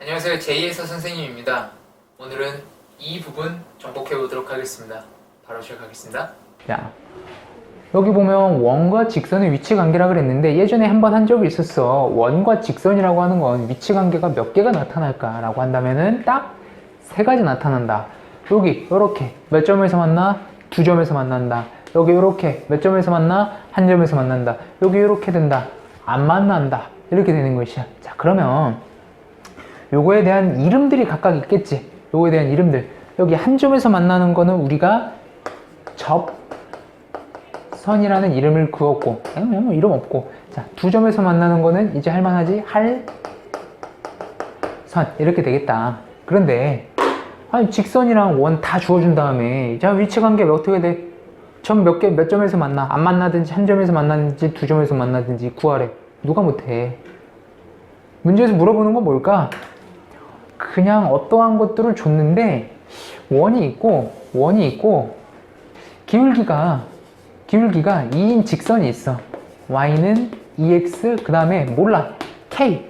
안녕하세요. 제이에서 선생님입니다. 오늘은 이 부분 정복해 보도록 하겠습니다. 바로 시작하겠습니다. 자, 여기 보면 원과 직선의 위치 관계라 그랬는데 예전에 한 번 한 적이 있었어. 원과 직선이라고 하는 건 위치 관계가 몇 개가 나타날까라고 한다면은 딱 세 가지 나타난다. 여기 이렇게 몇 점에서 만나? 두 점에서 만난다. 여기 이렇게 몇 점에서 만나? 한 점에서 만난다. 여기 이렇게 된다. 안 만난다. 이렇게 되는 것이야. 자, 그러면 요거에 대한 이름들이 각각 있겠지. 요거에 대한 이름들. 여기 한 점에서 만나는 거는 우리가 접 선이라는 이름을 그었고 음, 뭐 이름 없고 자두 점에서 만나는 거는 이제 할만하지 할선 이렇게 되겠다 그런데 아니 직선이랑 원 다 주어준 다음에 자 위치 관계가 어떻게 돼? 점 몇 개 몇 점에서 만나 안 만나든지 한 점에서 만나든지 두 점에서 만나든지 구하래 누가 못해 문제에서 물어보는 건 뭘까? 그냥 어떠한 것들을 줬는데 원이 있고 원이 있고 기울기가 기울기가 2인 직선이 있어. y는 2x 그 다음에 몰라 k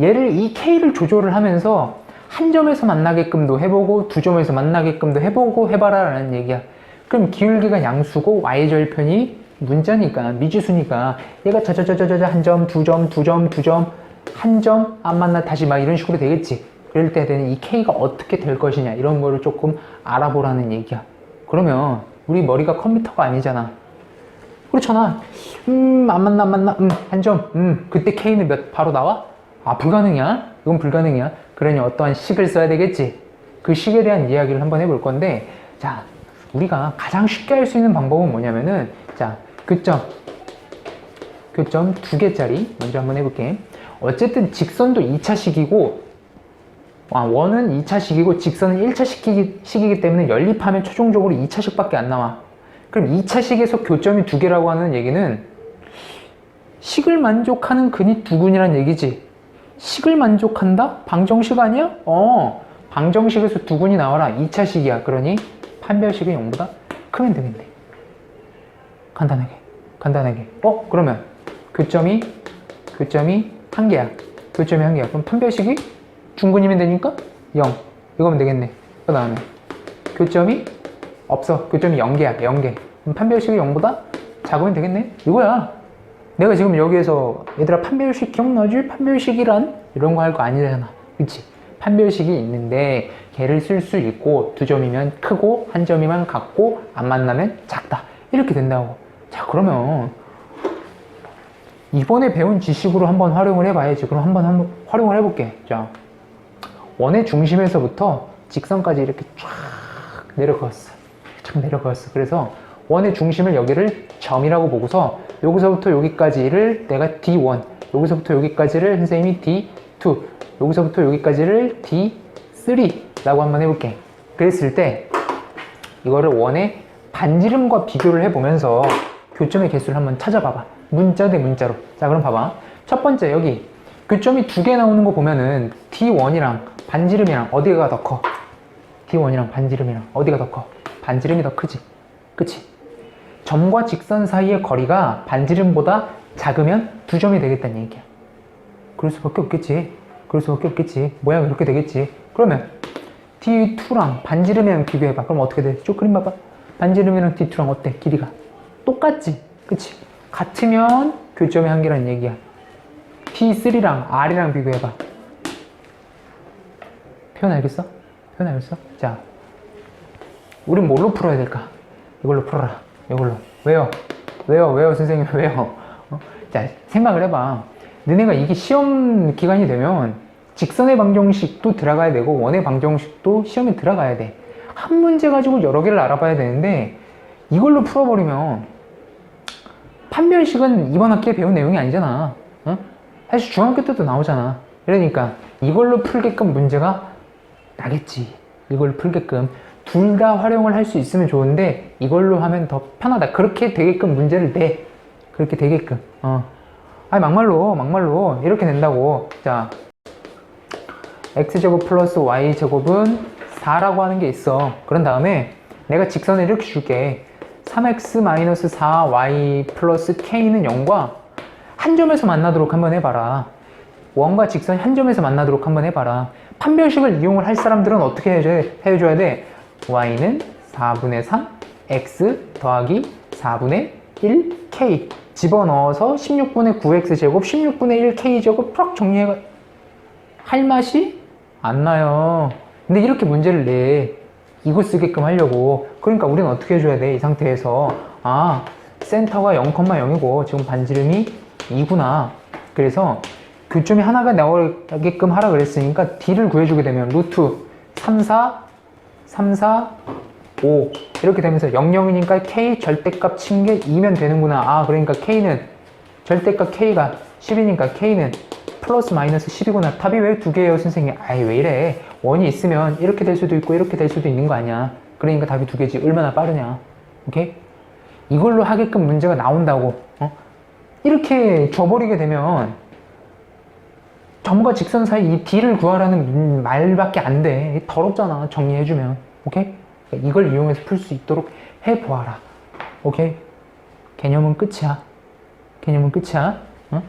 얘를 이 k를 조절을 하면서 한 점에서 만나게끔도 해보고 두 점에서 만나게끔도 해보고 해봐라 라는 얘기야. 그럼 기울기가 양수고 y 절편이 문자니까 미지수니까 얘가 자자자자자 한 점, 두 점, 두 점, 두 점, 한 점 안 만나 다시 막 이런 식으로 되겠지. 그럴 때는 이 k가 어떻게 될 것이냐 이런 거를 조금 알아보라는 얘기야. 그러면 우리 머리가 컴퓨터가 아니잖아. 그렇잖아. 음, 안 만나, 안 만나. 음, 한 점. 음, 그때 K는 몇, 바로 나와? 아, 불가능이야? 이건 불가능이야. 그러니 어떠한 식을 써야 되겠지. 그 식에 대한 이야기를 한번 해볼 건데, 자, 우리가 가장 쉽게 할 수 있는 방법은 뭐냐면은, 자, 교점. 교점 두 개짜리 먼저 한번 해볼게. 어쨌든 직선도 2차식이고, 아, 원은 2차식이고 직선은 1차식이기 식이기 때문에 연립하면 최종적으로 2차식밖에 안 나와. 그럼 2차식에서 교점이 두 개라고 하는 얘기는 식을 만족하는 근이 두 근이란 얘기지. 식을 만족한다? 방정식 아니야? 어, 방정식에서 두 근이 나와라. 2차식이야. 그러니 판별식은 0보다 크면 되겠네. 간단하게. 간단하게. 어, 그러면 교점이 교점이 한 개야. 교점이 한 개야. 그럼 판별식이 중근이면 되니까 0. 이거면 되겠네. 그 다음에 교점이 없어. 교점이 0개야. 0개. 그럼 판별식이 0보다 작으면 되겠네. 이거야. 내가 지금 여기에서 얘들아 판별식 기억나지? 판별식이란 이런 거 할 거 아니잖아. 그치? 판별식이 있는데 걔를 쓸 수 있고 두 점이면 크고 한 점이면 같고 안 만나면 작다. 이렇게 된다고. 자 그러면 이번에 배운 지식으로 한번 활용을 해봐야지. 그럼 한번 한번 활용을 해볼게. 자 원의 중심에서부터 직선까지 이렇게 쫙 내려갔어. 쫙 내려갔어. 그래서 원의 중심을 여기를 점이라고 보고서 여기서부터 여기까지를 내가 D1, 여기서부터 여기까지를 선생님이 D2, 여기서부터 여기까지를 D3라고 한번 해볼게. 그랬을 때 이거를 원의 반지름과 비교를 해보면서 교점의 개수를 한번 찾아봐봐. 문자 대 문자로. 자, 그럼 봐봐. 첫 번째 여기 교점이 두 개 나오는 거 보면은 D1이랑 반지름이랑 어디가 더 커? D1이랑 반지름이랑 어디가 더 커? 반지름이 더 크지. 그치? 점과 직선 사이의 거리가 반지름보다 작으면 두 점이 되겠다는 얘기야. 그럴 수밖에 없겠지. 그럴 수밖에 없겠지. 모양이 그렇게 되겠지. 그러면 D2랑 반지름이랑 비교해봐. 그럼 어떻게 돼? 쭉 그림 봐봐. 반지름이랑 D2랑 어때? 길이가. 똑같지? 그치? 같으면 교점의 한계라는 얘기야. T3랑 R이랑 비교해봐. 표현 알겠어? 표현 알겠어? 자, 우린 뭘로 풀어야 될까? 이걸로 풀어라. 이걸로. 왜요? 왜요? 왜요? 선생님, 왜요? 어? 자, 생각을 해봐. 너네가 이게 시험 기간이 되면 직선의 방정식도 들어가야 되고 원의 방정식도 시험에 들어가야 돼. 한 문제 가지고 여러 개를 알아봐야 되는데 이걸로 풀어버리면 판별식은 이번 학기에 배운 내용이 아니잖아. 어? 사실 중학교 때도 나오잖아. 그러니까 이걸로 풀게끔 문제가 나겠지. 이걸로 풀게끔. 둘 다 활용을 할 수 있으면 좋은데 이걸로 하면 더 편하다. 그렇게 되게끔 문제를 내. 그렇게 되게끔. 어. 아니 막말로 막말로 이렇게 된다고. 자. x제곱 플러스 y제곱은 4라고 하는 게 있어. 그런 다음에 내가 직선을 이렇게 줄게. 3x 마이너스 4y 플러스 k는 0과 한 점에서 만나도록 한번 해봐라. 원과 직선이 한 점에서 만나도록 한번 해봐라. 판별식을 이용을 할 사람들은 어떻게 해줘야, 해줘야 돼? y는 4분의 3, x 더하기 4분의 1k 집어넣어서 16분의 9x 제곱, 16분의 1k 제곱 쫙 정리해 할 맛이 안 나요. 근데 이렇게 문제를 내. 이거 쓰게끔 하려고. 그러니까 우리는 어떻게 해줘야 돼? 이 상태에서. 아, 센터가 0,0이고 지금 반지름이 2구나. 그래서 교점이 하나가 나오게끔 하라 그랬으니까 D를 구해주게 되면 루트 3, 4, 3, 4, 5 이렇게 되면서 0, 0이니까 K 절대값 친 게 2면 되는구나. 아, 그러니까 K는 절대값 K가 10이니까 K는 플러스 마이너스 10이구나. 답이 왜 두 개예요, 선생님? 아이, 왜 이래? 원이 있으면 이렇게 될 수도 있고 이렇게 될 수도 있는 거 아니야. 그러니까 답이 두 개지. 얼마나 빠르냐. 오케이? 이걸로 하게끔 문제가 나온다고. 어? 이렇게 줘버리게 되면 점과 직선 사이 이 D를 구하라는 말밖에 안 돼. 더럽잖아. 정리해주면. 오케이? 그러니까 이걸 이용해서 풀 수 있도록 해보아라. 오케이? 개념은 끝이야. 개념은 끝이야. 어?